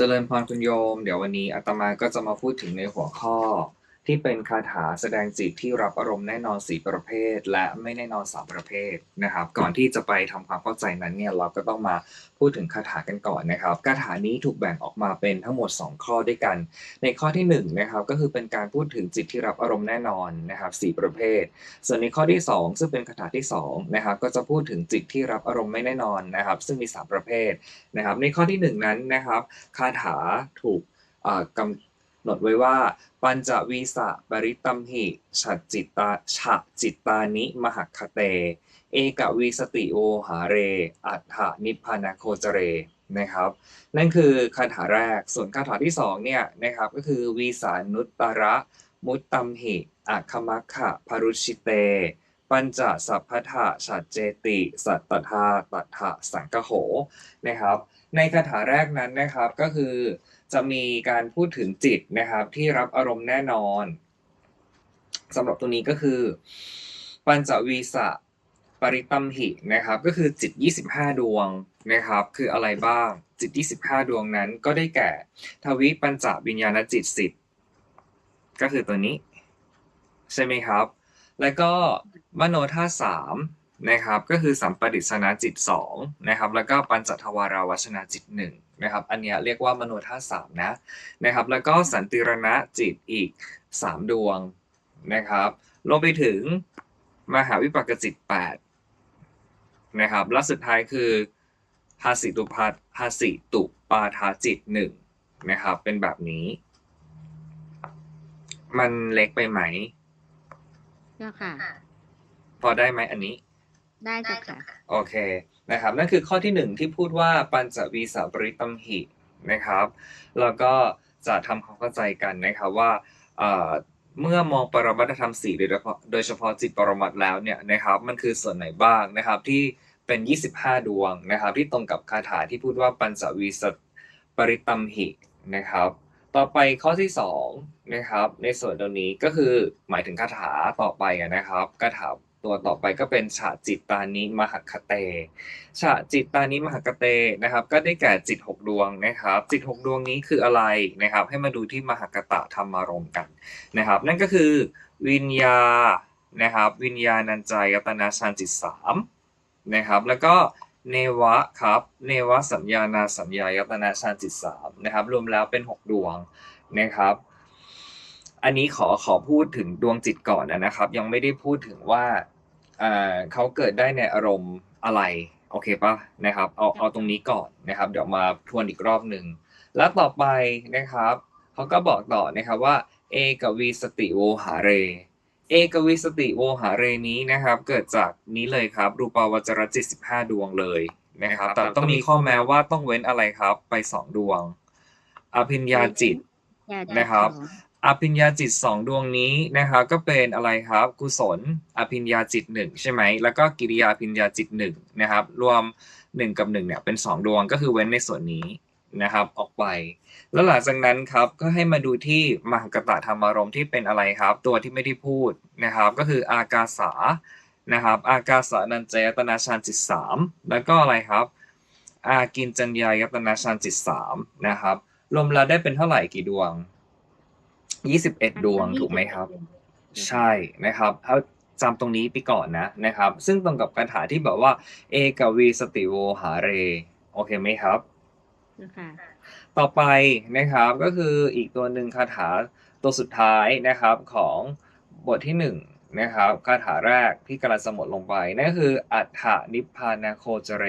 จริญพรคุณโยม เดี๋ยววันนี้อาตมาก็จะมาพูดถึงในหัวข้อ ที่เป็นคาถาแสดงจิตที่รับอารมณ์แน่นอนสีประเภท และไม่แน่นอนสามประเภทนะครับ ก่อนที่จะไปทำความเข้าใจนั้นเนี่ยเราก็ต้องมาพูดถึงคาถากันก่อนนะครับคาถานี้ถูกแบ่งออกมาเป็นทั้งหมด 2 ข้อด้วยกัน ในข้อที่1นงนะครับก็คือเป็นการพูดถึงจิตที่รับอารมณ์แน่นอนนะครับสี่ประเภท ส่วนในข้อที่ 2 ซึ่งเป็นคาถาที่2นะครับก็จะพูดถึงจิตที่รับอารมณ์ไม่แน่นอนนะครับ ซึ่งมี 3 ประเภทนะครับ ในข้อที่ 1 นั้นนะครับคาถาถูกอ่อกำ หนดไว้ว่า ปัญจวีสะปริตัมหิฉัจิตตาฉะจิตตานิมหคเต เอกวีสติโอหาเร อัฏฐานิพพานาโคจเรนะครับ นั่นคือคาถาแรก ส่วนคาถาที่สองเนี่ยนะครับก็คือวีสานุตตระมุตตัมหิอัคมัคคะพารุชิเต ปัญจสัพพทะฉัจเจติ สัตตถาตัถะสังกโหนะครับ ในคาถาแรกนั้นนะครับก็คือ จะมีการพูดถึงจิตนะครับ ที่รับอารมณ์แน่นอนสำหรับตัวนี้ก็คือ ปัญจวีสะปริตัมหินะครับ ก็คือจิต 25 ดวงนะครับ คืออะไรบ้าง จิต 25 ดวงนั้นก็ได้แก่ ทวิปัญจวิญญาณจิตสิบก็คือตัวนี้ ใช่ไหมครับ แล้วก็มโนธาสาม นะครับก็คือสัมปดิษณจิตสองนะครับแล้วก็ปัญจทวาราวชนาจิตหนึ่งนะครับอันเนี้ยเรียกว่ามโนธาตุสามนะนะครับแล้วก็สันติรณะจิตอีกสามดวงนะครับรวมไปถึงมหาวิปากจิตแปดนะครับและสุดท้ายคือภาสิตุพัทภาสิตุปาทาจิตหนึ่งนะครับเป็นแบบนี้ มันเล็กไปไหมเจ้าค่ะพอได้ไหมอันนี้ ได้เจ้าค่ะ โอเคนะครับนั่นคือข้อที่หนึ่งที่พูดว่าปัญจวีสาปริตัมหินะครับ แล้วก็จะทำความเข้าใจกันนะครับว่าเมื่อมองปรมัตธรรมสี่โดยเฉพาะโดยเฉพาะจิตปรมัตแล้วเนี่ยนะครับ มันคือส่วนไหนบ้างนะครับที่เป็น 25 ดวงนะครับ ที่ตรงกับคาถาที่พูดว่าปัญจวีสปริตัมหินะครับ ต่อไปข้อที่สองนะครับ ในส่วนตรงนี้ก็คือหมายถึงคาถาต่อไปนะครับคาถา ตัวต่อไปก็เป็นฉะจิตตานิมหคเตฉะจิตตานิมหคเตนะครับ ก็ได้แก่จิตหกดวงนะครับ จิตหกดวงนี้คืออะไรนะครับ ให้มาดูที่มหกตะธรรมารมณ์กันนะครับ นั่นก็คือวิญญานะครับ วิญญาณัญจายตนาชานจิตสามนะครับ แล้วก็เนวะครับเนวะสัญญานาสัญญายตนาชานจิตสามนะครับ รวมแล้วเป็นหกดวงนะครับ อันนี้ขอขอพูดถึงดวงจิตก่อนนะครับ ยังไม่ได้พูดถึงว่าเอ่อเขาเกิดได้ในอารมณ์อะไรโอเคปะนะครับเอาเอาตรงนี้ก่อนนะครับ เดี๋ยวมาทวนอีกรอบหนึ่งแล้วต่อไปนะครับเขาก็บอกต่อนะครับว่าเอกวีสติโวหาเรเอกวิสติโวหาเรนี้นะครับ เกิดจากนี้เลยครับ รูปาวจรจิตสิบห้าดวงเลยนะครับ แต่ต้องมีข้อแม้ว่าต้องเว้นอะไรครับ ไปสองดวง อภิญญาจิตอย่าได้นะครับส อภิญญาจิตสองดวงนี้นะครับก็เป็นอะไรครับกุศลอภิญญาจิตหนึ่งใช่ไหมแล้วก็กิริยาอภิญญาจิตหนึ่งนะครับรวมหนึ่งกับหนึ่งเนี่ยเป็นสองดวงก็คือเว้นในส่วนนี้นะครับออกไป แล้วหลังจากนั้นครับก็ให้มาดูที่มหากตะธรรมารมณ์ที่เป็นอะไรครับ ตัวที่ไม่ได้พูดนะครับก็คืออากาสานะครับอากาสานัญจยตนาชานจิตสามแล้วก็อะไรครับอากินจัญญายตนาชานจิตสามนะครับรวมแล้วได้เป็นเท่าไหร่กี่ดวง ยี่สิบเอ็ดดวงถูกไหมครับ ใช่นะครับถ้าจำตรงนี้ไปก่อนนะนะครับ ซึ่งตรงกับคาถาที่บอกว่าเอกวีสติโวหาเร โอเคไหมครับเจ้าค่ะต่อไปนะครับก็คืออีกตัวหนึ่งคาถาตัวสุดท้ายนะครับของบทที่หนึ่งนะครับคาถาแรกที่กำลังสมดลงไปนั่นก็คืออัฏฐานิพพานาโคจเร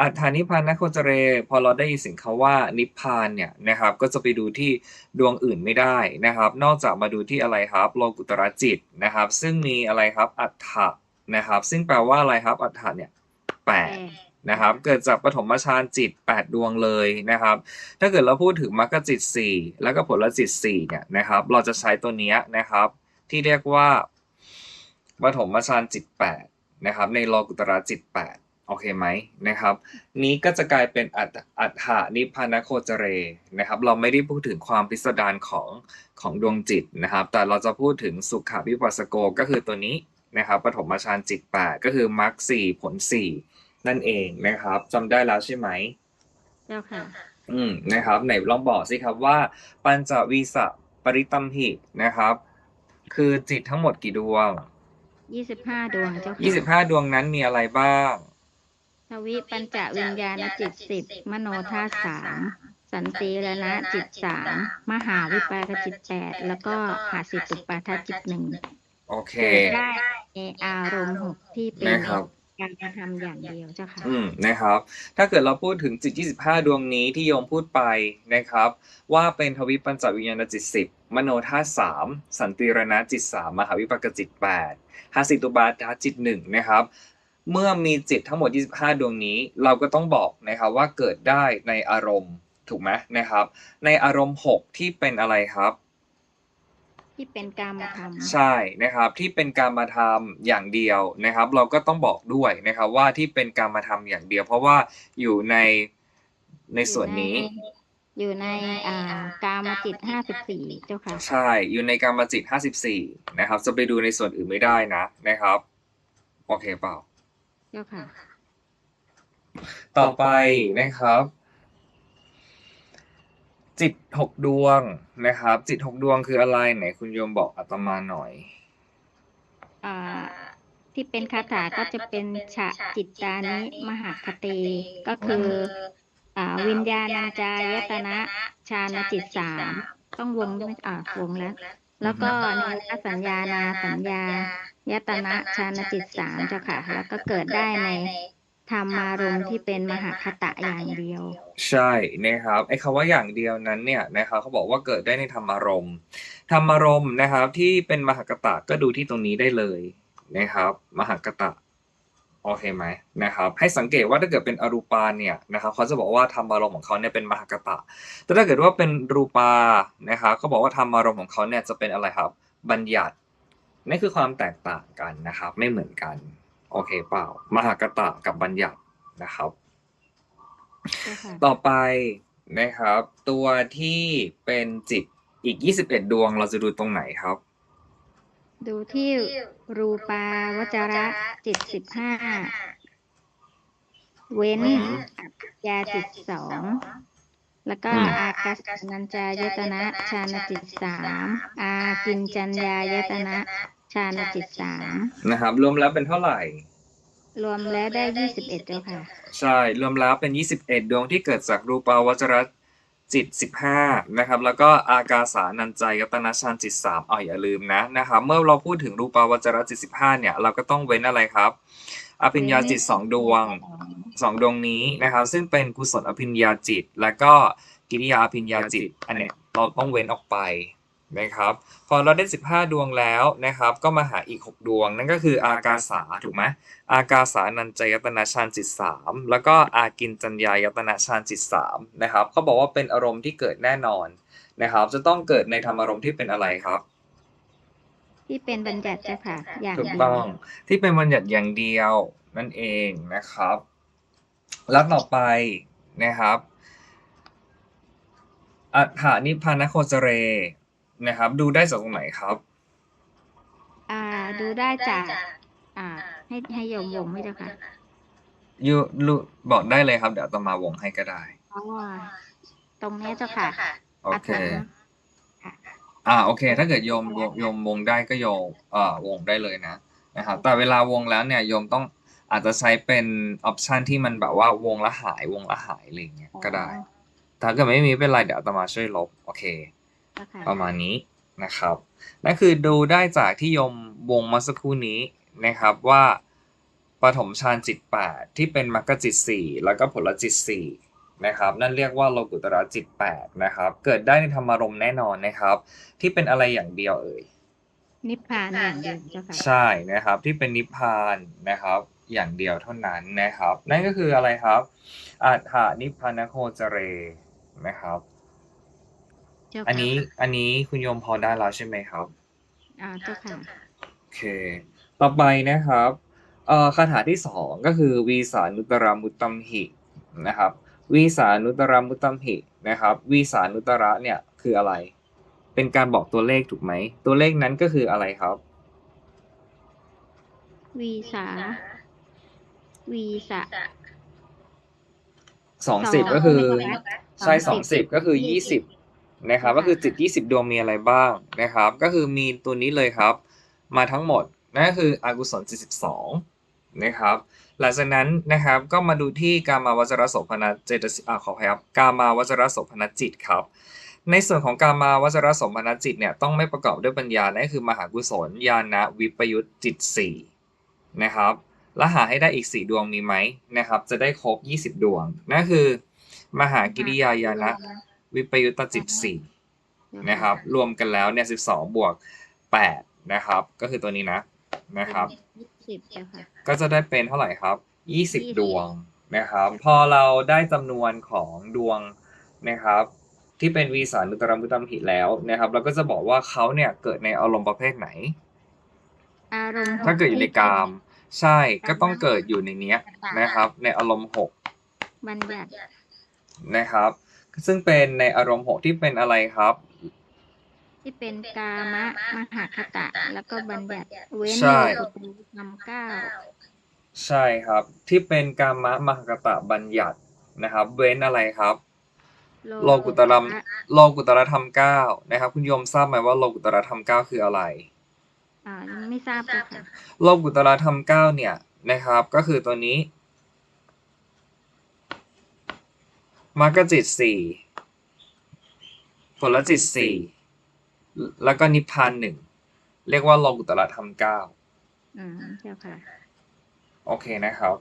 อัฏฐานิพพานาโคจเร พอเราได้ยินเสียงคาว่านิพพานเนี่ยนะครับก็จะไปดูที่ดวงอื่นไม่ได้นะครับ นอกจากมาดูที่อะไรครับโลกุตระจิตนะครับ ซึ่งมีอะไรครับอัฏฐะนะครับ ซึ่งแปลว่าอะไรครับอัฏฐะเนี่ยแปดนะครับเกิดจากปฐมฌานจิต 8 ดวงเลยนะครับ ถ้าเกิดเราพูดถึงมรรคจิต 4 แล้วก็ผลจิต4เนี่ยนะครับ เราจะใช้ตัวเนี้ยนะครับ ที่เรียกว่าปฐมฌานจิต8นะครับในโลกุตระจิต8โอเคไหมนะครับ นี้ก็จะกลายเป็นอัตอัฏฐานิพพานะโคจเรนะครับ เราไม่ได้พูดถึงความพิสดารของของดวงจิตนะครับ แต่เราจะพูดถึงสุขวิปัสสโกก็คือตัวนี้นะครับปฐมฌานจิต8ก็คือมรรค4ผล4นั่นเองนะครับจำได้แล้วใช่ไหมเจ้าค่ะ อืมนะครับไหนลองบอกสิครับว่า ปัญจวีสะปริตัมหินะครับ คือจิตทั้งหมดกี่ดวงยี่สิบห้าดวงเจ้าค่ะยี่สิบห้าดวงนั้นมีอะไรบ้าง ทวิปัญจวิญญาณจิตสิบมโนธาตุสามสันติรณะจิตสามมหาวิปากจิตแปดแล้วก็หาสิตุปาทจิตหนึ่งโอเคเกิดได้ในอารมณ์หกที่เป็นนะครับการกระทำอย่างเดียวเจ้าค่ะ อืมนะครับ ถ้าเกิดเราพูดถึงจิต 25 ดวงนี้ที่โยมพูดไปนะครับ ว่าเป็นทวิปัญจวิญญาณจิต 10 มโนธาตุ3สันติรณะจิต 3 มหาวิปากจิต8หาสิตุบาทจิต 1 นะครับ เมื่อมีจิตทั้งหมด 25 ดวงนี้ เราก็ต้องบอกนะครับว่าเกิดได้ในอารมณ์ถูกไหมนะครับ ในอารมณ์ 6 ที่เป็นอะไรครับ ที่เป็นการมาทำใช่นะครับที่เป็นการมาทำอย่างเดียวนะครับ เราก็ต้องบอกด้วยนะครับว่าที่เป็นการมาทำอย่างเดียว เพราะว่าอยู่ในในส่วนนี้อยู่ในอ่ากามจิตห้าสิบสี่เจ้าค่ะ ใช่ อยู่ในการมาจิต54นะครับ จะไปดูในส่วนอื่นไม่ได้นะนะครับ โอเคเปล่า เจ้าค่ะ ต่อไปนะครับ จิตหกดวงนะครับ จิตหกดวงคืออะไรไหนคุณโยมบอกอาตมาหน่อย อ่า ที่เป็นคาถาก็จะเป็นฉะจิตตานิมหาคติก็คืออ่าวิญญาณัญจายตนะชาณจิตสามต้องวงด้วยอ่าวงแล้ว แล้วก็ในสัญญานาสัญญา ยตนะชาณจิตสามเจ้าค่ะ แล้วก็เกิดได้ในธรรมารมณ์ที่เป็นมหาคตะอย่างเดียว ใช่นะครับไอ้คำว่าอย่างเดียวนั้นเนี่ยนะครับเขาบอกว่าเกิดได้ในธรรมารมณ์ธรรมารมณ์นะครับ ที่เป็นมหากตะก็ดูที่ตรงนี้ได้เลยนะครับ มหากตะโอเคไหมนะครับ ให้สังเกตว่าถ้าเกิดเป็นอรูปาเนี่ยนะครับเขาจะบอกว่าธรรมารมณ์ของเขาเนี่ยเป็นมหากตะ แต่ถ้าเกิดว่าเป็นรูปานะครับเขาบอกว่าธรรมารมณ์ของเขาเนี่ยจะเป็นอะไรครับ บัญญัติ นี่คือความแตกต่างกันนะครับ ไม่เหมือนกัน โอเคเปล่า มหากตะกับบัญญัตินะครับเจ้าค่ะต่อไปนะครับ ตัวที่เป็นจิตอีก 21 ดวงเราจะดูตรงไหนครับ ดูที่รูปาวจระจิตสิบห้าเว้นอืมอัปยาจิตสองแล้วก็อืมอากาสนัญจายตนะ ชาณจิตสามอากินจัญญายตนะ ชาณจิตสามนะครับ รวมแล้วเป็นเท่าไหร่ รวมแล้วได้ยี่สิบเอ็ดเจ้าค่ะ ใช่ รวมแล้วเป็น 21 ดวงที่เกิดจากรูปาวจรจิต 15 นะครับ แล้วก็อากาสานัญจายตนะชานจิต3เอาอย่าลืมนะนะครับ เมื่อเราพูดถึงรูปาวจรจิต 15 เนี่ย เราก็ต้องเว้นอะไรครับ อภิญญาจิต 2 ดวงสองดวงนี้นะครับ ซึ่งเป็นกุศลอภิญญาจิต และก็กิริยาอภิญญาจิต อันเนี้ยเราต้องเว้นออกไป นะครับพอเราได้ 15 ดวงแล้วนะครับก็มาหาอีก 6 ดวง นั่นก็คืออากาสาถูกไหมอากาสานัญจายตนะฌานจิต3แล้วก็อากินจัญญายตนะฌานจิต3นะครับเขาบอกว่าเป็นอารมณ์ที่เกิดแน่นอนนะครับ จะต้องเกิดในธรรมอารมณ์ที่เป็นอะไรครับที่เป็นบัญญัติเจ้าค่ะอย่างถูกเดียวต้องที่เป็นบัญญัติอย่างเดียวนั่นเองนะครับ แล้วต่อไปนะครับอัฏฐานิพพานโคจเร นะครับ ดูได้จากตรงไหนครับ อ่า ดูได้จาก อ่า ให้ให้โยมวงไหมเจ้าค่ะยูรูบอกได้เลยครับ เดี๋ยวจะมาวงให้ก็ได้ อ๋อตรงเนี้ยเจ้าค่ะ โอเคอัฏฐะอ่า โอเค ถ้าเกิดโยมโยมโยมวงได้ก็โยมเอ่อวงได้เลยนะ นะครับ แต่เวลาวงแล้วเนี่ยโยมต้องอาจจะใช้เป็นออปชันที่มันแบบว่าวงละหายวงละหายอะไรอย่างเงี้ยก็ได้ ถ้าเกิดไม่มีเป็นไรเดี๋ยวอาตมาช่วยลบ โอเคเจ้าค่ะ ประมาณนี้นะครับนั่นคือดูได้จากที่โยมวงเมาสักครู่นี้นะครับว่าปฐมฌานจิต8ที่เป็นมรรคจิต4แล้วก็ผลจิต4นะครับนั่นเรียกว่าโลกุตระจิต8นะครับ เกิดได้ในธรรมารมณ์แน่นอนนะครับ ที่เป็นอะไรอย่างเดียวเอ่ยนิพพานอย่างเดียวเจ้าค่ะใช่นะครับที่เป็นนิพพานนะครับอย่างเดียวเท่านั้นนะครับ นั่นก็คืออะไรครับอัฏฐานิพพานโคจเรนะครับ เจ้าค่ะอันนี้อันนี้คุณโยมพอได้แล้วใช่ไหมครับ อ่าเจ้าค่ะโอเค ต่อไปนะครับเอ่อคาถาที่สองก็คือวีสานุตรามุตตัมหินะครับ วีสานุตรามุตตัมหินะครับ วีสานุตระเนี่ยคืออะไร เป็นการบอกตัวเลขถูกไหม ตัวเลขนั้นก็คืออะไรครับ วีสาวีสะ สองสิบก็คือสองใช่สสอองงสิสิบบก็คือยี่ยี่สิสิบบ นะครับค่ะก็คือจิตยี่สิบดวงมีอะไรบ้างนะครับ ก็คือมีตัวนี้เลยครับ มาทั้งหมดนั่นก็คืออกุศลจิตสิบสองนะครับหลังจากนั้นนะครับก็มาดูที่กามาวจรโสภณเจตสิกอ่าขออภัยครับกามาวจรโสภณจิตครับในส่วนของกามาวจรโสภณจิตเนี่ยต้องไม่ประกอบด้วยปัญญานั่นก็คือมหากุศลญาณวิปยุตจิตสี่นะครับแล้วหาให้ได้อีกสี่ดวงมีไหมนะครับ จะได้ครบยี่สิบดวงนั่นคือ มหากิริยาญาณ วิปยุตจิตสี่นะครับ รวมกันแล้วเนี่ย12บวก8นะครับ ก็คือตัวนี้นะนะครับยี่สิบเจ้าค่ะก็จะได้เป็นเท่าไหร่ครับยี่สิบ20ดวงนะครับ พอเราได้จำนวนของดวงนะครับ ที่เป็นวีสานุตรมุตตัมหิแล้วนะครับ เราก็จะบอกว่าเขาเนี่ยเกิดในอารมณ์ประเภทไหนอารมณ์ถ้าเกิดอยู่ในกาม ใช่ก็ต้องเกิดอยู่ในเนี้ยนะครับ ในอารมณ์บัญญัติ6นะครับ ซึ่งเป็นในอารมณ์6ที่เป็นอะไรครับ ที่เป็นกามะมหคตะ แล้วก็บัญญัติเว้นใช่โลกุตระธรรมเก้าใช่ครับ ที่เป็นกามะมหกตะบัญญัตินะครับ เว้นอะไรครับ โลกุตระโลกุตระธรรมเก้านะครับ คุณโยมทราบไหมว่าโลกุตระธรรมเก้าคืออะไรอ่าไม่ทราบเจ้าค่ะโลกุตระธรรมเก้าเนี่ยนะครับ ก็คือตัวนี้ มรรคจิตสี่ผลจิตสี่แล้วก็นิพพานหนึ่งเรียกว่าโลกุตระธรรมเก้าอืมเจ้าค่ะ โอเคนะครับ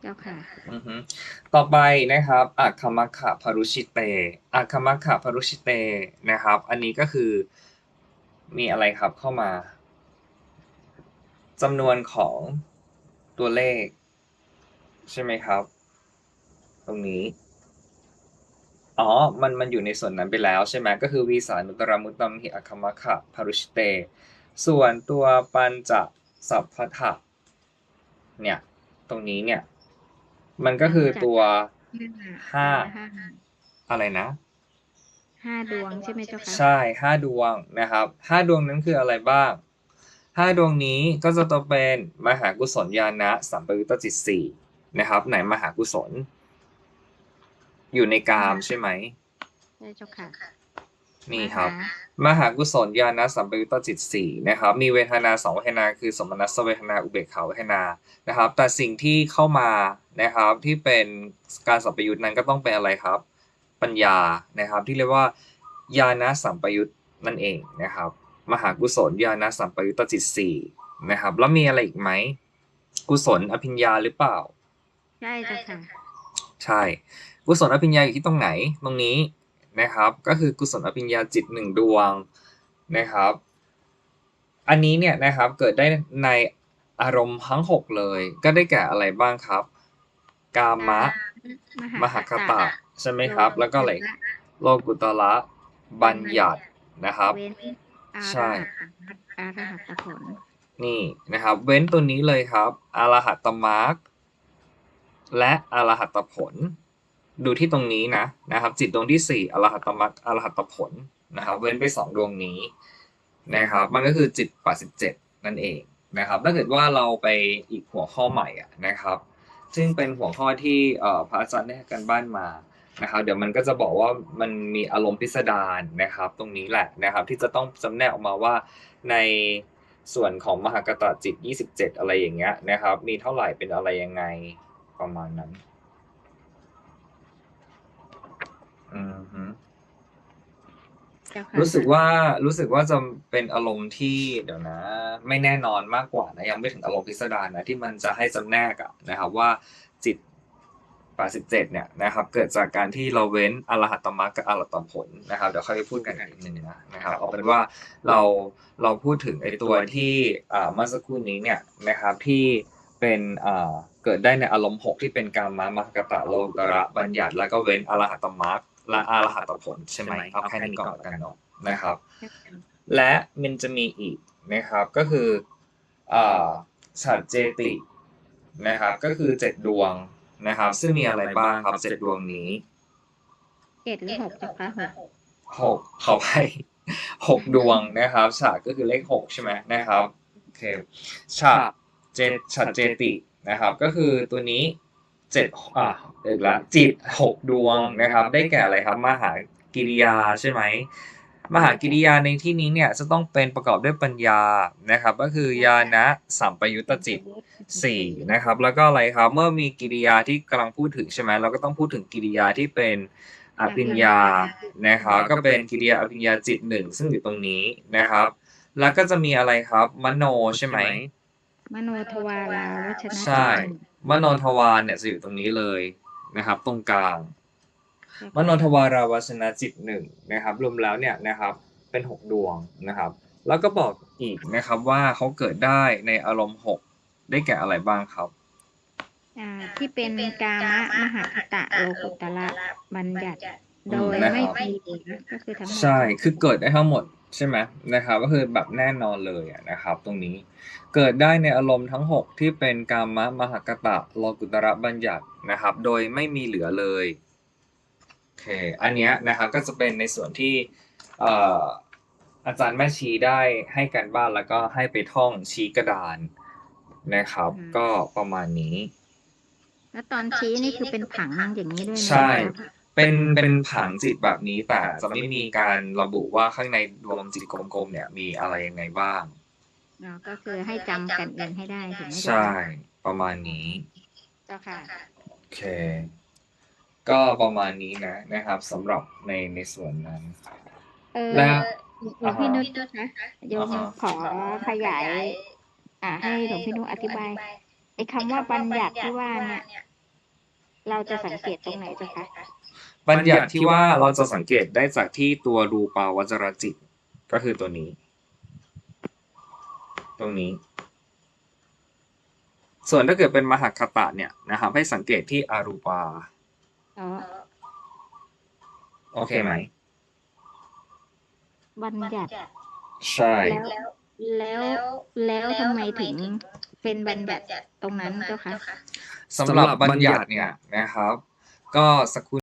เจ้าค่ะ อือฮึต่อไปนะครับอัคคมัคคะพรุชิเตอัคคมัคคะพรุชิเตนะครับ อันนี้ก็คือมีอะไรครับเข้ามาจำนวนของตัวเลข ใช่ไหมครับ ตรงนี้ อ๋อ มันมันอยู่ในส่วนนั้นไปแล้วใช่ไหมก็คือวีสานุตรมุตตัมหิอัคคมัคคะพรุชิเต ส่วนตัวปัญจสัพพทะเนี่ยตรงนี้เนี่ย มันก็คือตัวห้าอะไรนะห้าดวงใช่ไหมเจ้าค่ะใช่ห้าดวงนะครับห้าดวงนั้นคืออะไรบ้างห้าดวงนี้ก็จะต้องเป็นมหากุศลญาณะสัมปยุตตจิตสี่นะครับ ไหนมหากุศล อยู่ในกามใช่ไหมใช่เจ้าค่ะนี่ครับมหามหากุศลญาณสัมปยุตตจิตสี่นะครับ มีเวทนาสองเวทนาคือสมนัสเวทนาอุเบกขาเวทนานะครับ แต่สิ่งที่เข้ามานะครับที่เป็นการสัมปยุตนั้นก็ต้องเป็นอะไรครับ ปัญญานะครับ ที่เรียกว่าญาณสัมปยุตนั่นเองนะครับ มหากุศลญาณสัมปยุตตจิตสี่นะครับ แล้วมีอะไรอีกไหมกุศลอภิญญาหรือเปล่าใช่เจ้าค่ะ ใช่กุศลอภิญญาอยู่ที่ตรงไหนตรงนี้นะครับ ก็คือกุศลอภิญญาจิตหนึ่งดวงนะครับ อันนี้เนี่ยนะครับเกิดได้ในอารมณ์ทั้งหกเลย ก็ได้แก่อะไรบ้างครับ กามะ มหคตะใช่ไหมครับ แล้วก็อะไรโลกุตระบัญญัตินะครับเว้นอาใช่รหัตอารหัตผลนี่นะครับ เว้นตัวนี้เลยครับอรหัตตมรรค และอรหัตผล ดูที่ตรงนี้นะนะครับ จิตดวงที่สี่อรหัตมรรคอรหัตผลนะครับเว้นไปสองดวงนี้นะครับ มันก็คือจิตปัจสิบเจ็ดนั่นเองนะครับ ถ้าเกิดว่าเราไปอีกหัวข้อใหม่อะนะครับ ซึ่งเป็นหัวข้อที่เอ่อพระอาจารย์ได้ให้กันบ้านมานะครับเดี๋ยวมันก็จะบอกว่ามันมีอารมณ์พิสดารนะครับ ตรงนี้แหละนะครับ ที่จะต้องจำแนกออกมาว่าในส่วนของมหากตจิต 27 อะไรอย่างเงี้ยนะครับ มีเท่าไหร่เป็นอะไรยังไง ประมาณนั้น อือฮึเจ้าค่ะรู้สึกว่ารู้สึกว่าจะเป็นอารมณ์ที่เดี๋ยวนะ ไม่แน่นอนมากกว่านะยังไม่ถึงอารมณ์พิสดารนะที่มันจะให้จำแนกอะนะครับว่าจิต87เนี่ยนะครับ เกิดจากการที่เราเว้นอรหัตตมรรคกับอรหัตผลนะครับเดี๋ยวค่อยไปพูดกันอีกทีนึงนะนะครับเอาเป็นว่าเราเราพูดถึงไอ้ตัวที่อ่าเมื่อสักครู่นี้เนี่ยนะครับที่เป็นอ่า เกิดได้ในอารมณ์หกที่เป็นการมามากตะโลกระบัญญัติ แล้วก็เว้นอรหัตตมรรคและอรหัตผลใช่ไหมเอาแค่นี้ก่อนแล้วกันเนาะนะครับ และมันจะมีอีกนะครับก็คืออ่าฉัตรเจตินะครับ ก็คือเจ็ดดวงนะครับ ซึ่งมีอะไรบ้างครับเจ็ดดวงนี้เจ็ดหรือหกเจ้าค่ะหกหกขอไปหกดวงนะครับฉากก็คือเลขหกใช่ไหมนะครับโอเคฉากเจฉัตรเจติ นะครับ ก็คือตัวนี้เจ็ดอะอีกละจิตหกดวงนะครับ ได้แก่อะไรครับมหากิริยาใช่ไหมมหากิริยาในที่นี้เนี่ยจะต้องเป็นประกอบด้วยปัญญานะครับ ก็คือญาณสัมปยุตตจิตสี่นะครับแล้วก็อะไรครับเมื่อมีกิริยาที่กำลังพูดถึงใช่ไหมเราก็ต้องพูดถึงกิริยาที่เป็นอภิญญานะครับก็เป็นกิริยาอภิญญาจิตหนึ่งซึ่งอยู่ตรงนี้นะครับ แล้วก็จะมีอะไรครับมโนใช่ไหม มโนทวาราวัชนะใช่มโนทวารเนี่ยจะอยู่ตรงนี้เลยนะครับ ตรงกลางมโนทวาราวาสนาจิตหนึ่งนะครับ รวมแล้วเนี่ยนะครับ เป็นหกดวงนะครับ แล้วก็บอกอีกนะครับว่าเขาเกิดได้ในอารมณ์หกได้แก่อะไรบ้างครับอ่าที่เป็นกามะมหคตะโลกุตระบัญญัติ โดยนะครับไม่มีเหลือก็คือทั้งหมดใช่คือเกิดได้ทั้งหมด ใช่ไหมนะครับก็คือแบบแน่นอนเลยอะนะครับ ตรงนี้เกิดได้ในอารมณ์ทั้ง 6 ที่เป็นกามะมหกตะโลกุตระบัญญัตินะครับ โดยไม่มีเหลือเลยโอเคอันเนี้ยนะครับก็จะเป็นในส่วนที่เอ่ออาจารย์แม่ชีได้ให้กันบ้านแล้วก็ให้ไปท่องชี้กระดานนะครับ ก็ประมาณนี้ แล้วตอนชี้นี่คือเป็นผังอย่างนี้ด้วยไหมใช่คะ เป็นเป็นผังจิตแบบนี้แต่จะไม่มีการระบุว่าข้างในดวงจิตกลมๆเนี่ยมีอะไรยังไงบ้างอ๋อก็คือให้จำกันเองให้ได้ถูกไหมใช่ ประมาณนี้เจ้าค่ะโอเค ก็ประมาณนี้นะนะครับสำหรับในในส่วนนั้นเออแล้วหลวงพี่นุชคะโยมอ่าฮะขอขยาย อ่าให้หลวงพี่นุชอธิบายไอ้คำว่าบัญญัติที่ว่าเนี่ย เราจะสังเกตตรงไหนเจ้าคะ บัญญัติที่ว่าเราจะสังเกตได้จากที่ตัวรูปาวจรจิต ก็คือตัวนี้ ตรงนี้ ส่วนถ้าเกิดเป็นมหคตะเนี่ยนะครับให้สังเกตที่อารูปาอ๋อ โอเคไหม บัญญัติ ใช่ แล้ว แล้ว แล้วทำไมถึง เป็นบัญญัติตรงนั้นเจ้าคะสำหรับบัญญัติเนี่ยนะครับ ก็สักครู่